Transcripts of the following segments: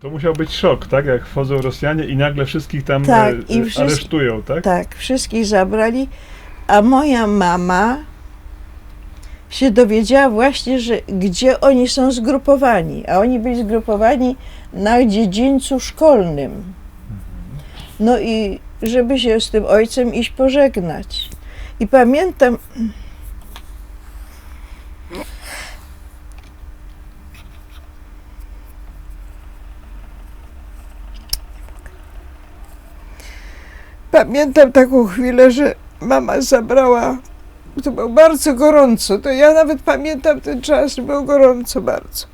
To musiał być szok, tak? Jak wchodzą Rosjanie i nagle wszystkich tam Tak, e, i e, wszystkich- aresztują, tak? Tak, wszystkich zabrali, a moja mama się dowiedziała właśnie, że gdzie oni są zgrupowani, a oni byli zgrupowani na dziedzińcu szkolnym. No i żeby się z tym ojcem iść pożegnać. I pamiętam, Pamiętam taką chwilę, że mama zabrała, to było bardzo gorąco, to ja nawet pamiętam ten czas, że było gorąco bardzo.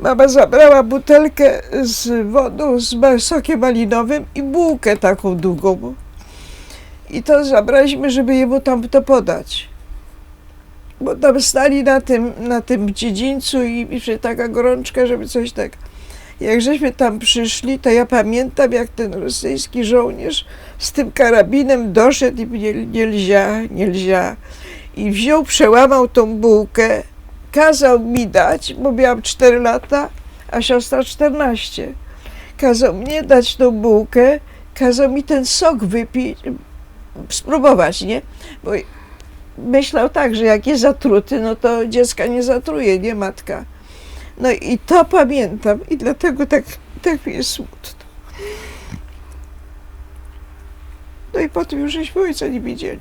Mama zabrała butelkę z wodą, z sokiem malinowym i bułkę taką długą. I to zabraliśmy, żeby jemu tam to podać. Bo tam stali na tym, na tym dziedzińcu i, i taka gorączka, żeby coś tak. Jak żeśmy tam przyszli, to ja pamiętam, jak ten rosyjski żołnierz z tym karabinem doszedł i nie, nielzia, nielzia. I wziął, przełamał tą bułkę, kazał mi dać, bo miałam 4 lata, a siostra 14. Kazał mnie dać tą bułkę, kazał mi ten sok wypić, spróbować, nie? Bo myślał tak, że jak jest zatruty, no to dziecka nie zatruje, nie matka. No i to pamiętam i dlatego tak, tak mi jest smutno. No i potem już żeśmy ojca nie widzieli.